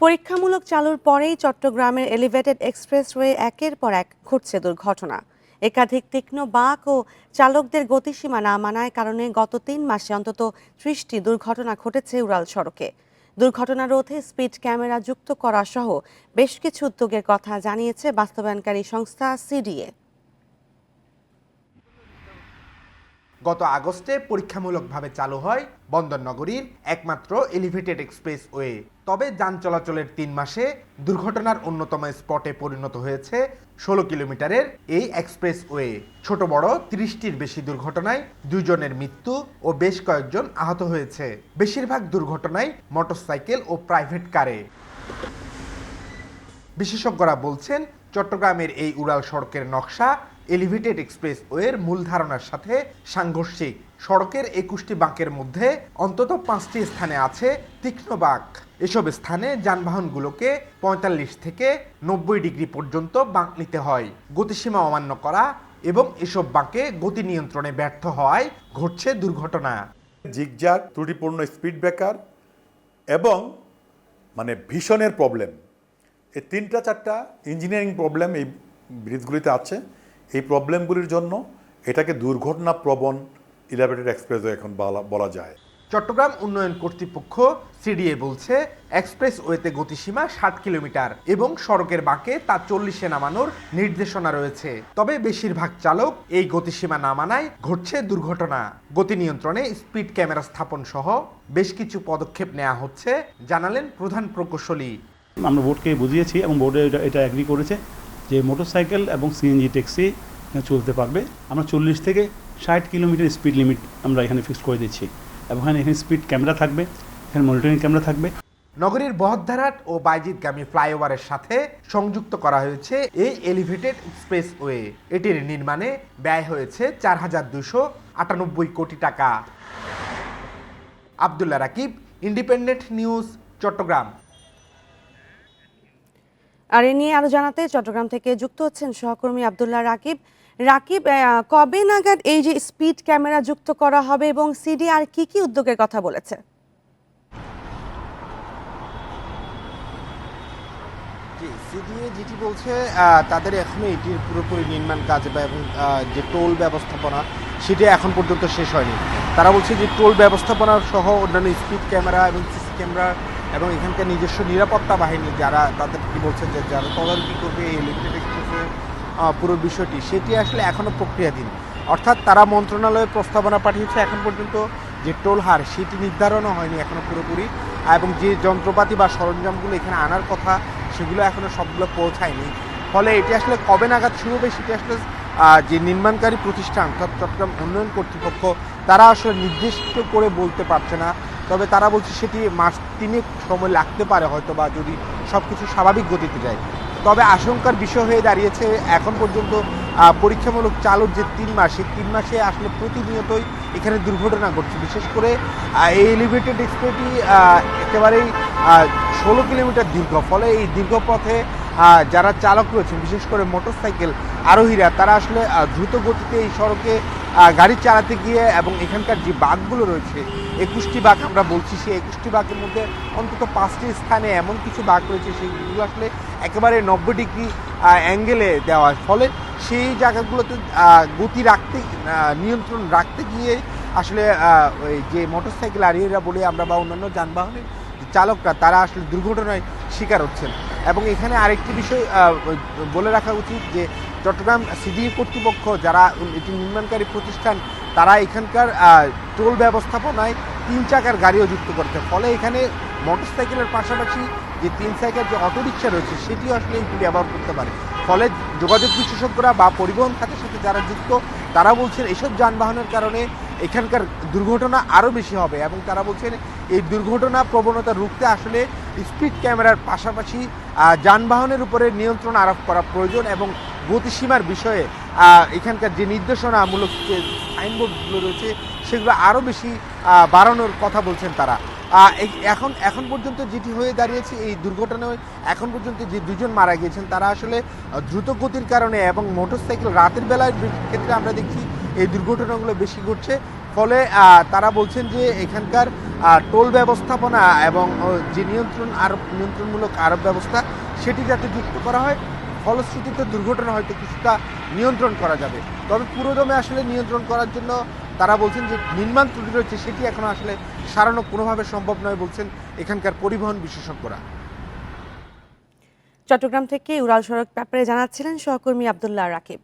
পরীক্ষামূলক চালুর পরেই চট্টগ্রামের এলিভেটেড এক্সপ্রেসওয়ে একের পর এক ঘটছে দুর্ঘটনা। একাধিক তীক্ষ্ণ বাঁক ও চালকদের গতিসীমা না মানায় কারণে গত তিন মাসে অন্তত ত্রিশটি দুর্ঘটনা ঘটেছে উড়াল সড়কে। দুর্ঘটনা রোধে স্পিড ক্যামেরা যুক্ত করা সহ বেশ কিছু উদ্যোগের কথা জানিয়েছে বাস্তবায়নকারী সংস্থা সিডিএ। গত আগস্টে পরীক্ষামূলকভাবে চালু হয় বন্দরনগরীর একমাত্র এলিভেটেড এক্সপ্রেসওয়ে তবে যান চলাচলের তিন মাসে দুর্ঘটনার অন্যতম স্পটে পরিণত হয়েছে ষোলো কিলোমিটারের এই এক্সপ্রেসওয়ে ছোট বড় তিরিশটির বেশি দুর্ঘটনায় দুজনের মৃত্যু ও বেশ কয়েকজন আহত হয়েছে। বেশিরভাগ দুর্ঘটনায় মোটরসাইকেল ও প্রাইভেট কারে বিশেষজ্ঞরা বলছেন, চট্টগ্রামের এই উড়াল সড়কের নকশা এলিভেটেড এক্সপ্রেসওয়ের মূল ধারণার সাথে সাংঘর্ষিক। সড়কের একুশটি বাঁকের মধ্যে অন্তত পাঁচটি স্থানে আছে তীক্ষ্ণ বাঁক। এসব স্থানে যানবাহনগুলোকে পঁয়তাল্লিশ থেকে নব্বই ডিগ্রি পর্যন্ত বাঁক নিতে হয়, গতিসীমা অমান্য করা এবং এসব বাঁকে গতি নিয়ন্ত্রণে ব্যর্থ হওয়ায় ঘটছে দুর্ঘটনা। জিগজাগ ত্রুটিপূর্ণ স্পিড ব্রেকার এবং মানে ভীষণের প্রবলেম। এই তিনটা চারটা ইঞ্জিনিয়ারিং প্রবলেম এই ব্রিজগুলিতে আছে। এই প্রবলেমগুলির জন্য এটাকে দুর্ঘটনা প্রবণ ইলাভেটেড এক্সপ্রেসও এখন বলা বলা যায়। চট্টগ্রাম উন্নয়ন কর্তৃপক্ষ সিডিএ বলছে এক্সপ্রেস ওয়েতে গতিসীমা ষাট কিলোমিটার এবং সড়কের বাঁকে তা চল্লিশে নামানোর নির্দেশনা রয়েছে। তবে বেশিরভাগ চালক এই গতিসীমা না মানায় ঘটছে দুর্ঘটনা। গতি নিয়ন্ত্রণে স্পিড ক্যামেরা স্থাপন সহ বেশ কিছু পদক্ষেপ নেওয়া হচ্ছে জানালেন প্রধান প্রকৌশলী। আমরা বোর্ডকে বুঝিয়েছি এবং বোর্ডে এটা এটা অ্যাগ্রি করেছে। যে মোটরসাইকেল এবং সিএনজি ট্যাক্সি চলতে পারবে, আমরা চল্লিশ থেকে ষাট কিলোমিটার স্পিড লিমিট আমরা এখানে ফিক্স করে দিচ্ছি। এবং এখানে এখানে স্পিড ক্যামেরা থাকবে, এখানে মনিটরিং ক্যামেরা থাকবে। নগরীর বহদ্দারহাট ও বাইজিদগামী ফ্লাইওভারের সাথে সংযুক্ত করা হয়েছে এই এলিভেটেড এক্সপ্রেসওয়ে এটির নির্মাণে ব্যয় হয়েছে চার হাজার দুশো আটানব্বই কোটি টাকা। Abdullah Rakib Independent News Chattogram. আর এ নিয়ে আরও জানাতে চট্টগ্রাম থেকে যুক্ত হচ্ছেন সহকর্মী আবদুল্লাহ রাকিব। রাকিব কবে নাগাদ এই যে স্পিড ক্যামেরা যুক্ত করা হবে এবং সিডি আর কি কি উদ্যোগের কথা বলেছে? সিডিএ যেটি বলছে তাদের এখনও এটির পুরোপুরি নির্মাণ কাজ এবং যে টোল ব্যবস্থাপনা, সেটি এখন পর্যন্ত শেষ হয়নি। তারা বলছে যে টোল ব্যবস্থাপনা সহ অন্যান্য স্পিড ক্যামেরা এবং সিসি ক্যামেরা এবং এখানকার নিজস্ব নিরাপত্তা বাহিনী যারা, তাদের কি বলছে যে যারা তদারকি করবে, এই ইলেকট্রিক এক্সপ্রেসের পুরো বিষয়টি, সেটি আসলে এখনও প্রক্রিয়াধীন। অর্থাৎ তারা মন্ত্রণালয়ে প্রস্তাবনা পাঠিয়েছে এখন পর্যন্ত যে টোল হার, সেটি নির্ধারণও হয়নি এখনও পুরোপুরি। এবং যে যন্ত্রপাতি বা সরঞ্জামগুলো এখানে আনার কথা, সেগুলো এখনও সবগুলো পৌঁছায়নি। ফলে এটি আসলে কবে নাগাদ শুরু হবে, সেটি আসলে যে নির্মাণকারী প্রতিষ্ঠান, অর্থাৎ চট্টগ্রাম উন্নয়ন কর্তৃপক্ষ, তারা আসলে নির্দিষ্ট করে বলতে পারছে না। তবে তারা বলছে সেটি মাস তিনেক সময় লাগতে পারে হয়তো বা যদি সব কিছু স্বাভাবিক গতিতে যায়। তবে আশঙ্কার বিষয় হয়ে দাঁড়িয়েছে এখন পর্যন্ত পরীক্ষামূলক চালুর যে তিন মাস, সেই তিন মাসে আসলে প্রতিনিয়তই এখানে দুর্ঘটনা ঘটছে। বিশেষ করে এই এলিভেটেড এক্সপ্রেসটি একেবারেই ষোলো কিলোমিটার দীর্ঘ। ফলে এই দীর্ঘ পথে যারা চালক রয়েছেন, বিশেষ করে মোটরসাইকেল আরোহীরা, তারা আসলে দ্রুত গতিতে এই সড়কে গাড়ি চালাতে গিয়ে এবং এখানকার যে বাঘগুলো রয়েছে, একুশটি বাঘ আমরা বলছি, সেই একুশটি বাঘের মধ্যে অন্তত পাঁচটি স্থানে এমন কিছু বাঘ রয়েছে, সেগুলো আসলে একেবারে নব্বই ডিগ্রি অ্যাঙ্গেলে দেওয়া। ফলে সেই জায়গাগুলোতে গতি রাখতে নিয়ন্ত্রণ রাখতে গিয়ে আসলে যে মোটরসাইকেল আরোহীরা বলে আমরা বা অন্যান্য যানবাহনের চালকরা, তারা আসলে দুর্ঘটনায় শিকার হচ্ছেন। এবং এখানে আরেকটি বিষয় বলে রাখা উচিত যে চট্টগ্রাম সিডিএ কর্তৃপক্ষ যারা এটি নির্মাণকারী প্রতিষ্ঠান, তারা এখানকার টোল ব্যবস্থাপনায় তিন চাকার গাড়িও যুক্ত করছে। ফলে এখানে মোটরসাইকেলের পাশাপাশি যে তিন চাকার যে অটোরিকশা রয়েছে, সেটিও আসলে এটি ব্যবহার করতে পারে। ফলে যোগাযোগ বিশেষজ্ঞরা বা পরিবহন খাতের সাথে যারা যুক্ত, তারা বলছেন এসব যানবাহনের কারণে এখানকার দুর্ঘটনা আরও বেশি হবে এবং তারা বলছেন এই দুর্ঘটনা প্রবণতা রুখতে আসলে স্পিড ক্যামেরার পাশাপাশি যানবাহনের উপরে নিয়ন্ত্রণ আরোপ করা প্রয়োজন এবং গতিসীমার বিষয়ে এখানকার যে নির্দেশনামূলক যে সাইনবোর্ডগুলো রয়েছে সেগুলো আরও বেশি বাড়ানোর কথা বলছেন তারা। এখন এখন পর্যন্ত যেটি হয়ে দাঁড়িয়েছে এই দুর্ঘটনায় এখন পর্যন্ত যে দুজন মারা গিয়েছেন তারা আসলে দ্রুত গতির কারণে এবং মোটরসাইকেল রাতের বেলায় ক্ষেত্রে আমরা দেখছি এই দুর্ঘটনাগুলো বেশি ঘটছে। ফলে তারা বলছেন যে এখানকার টোল ব্যবস্থাপনা এবং যে নিয়ন্ত্রণ আরোপ নিয়ন্ত্রণমূলক আরোপ ব্যবস্থা, সেটি যাতে যুক্ত করা হয়। ফলশ্রুতিতে দুর্ঘটনা হয়তো কিছুটা নিয়ন্ত্রণ করা যাবে। তবে পুরোদমে আসলে নিয়ন্ত্রণ করার জন্য তারা বলছেন যে নির্মাণ ত্রুটি রয়েছে, সেটি এখন আসলে সারানো কোনোভাবে সম্ভব নয় বলছেন এখানকার পরিবহন বিশেষজ্ঞরা। চট্টগ্রাম থেকে উড়াল সড়ক ব্যাপারে জানাচ্ছিলেন সহকর্মী আবদুল্লাহ রাকিব।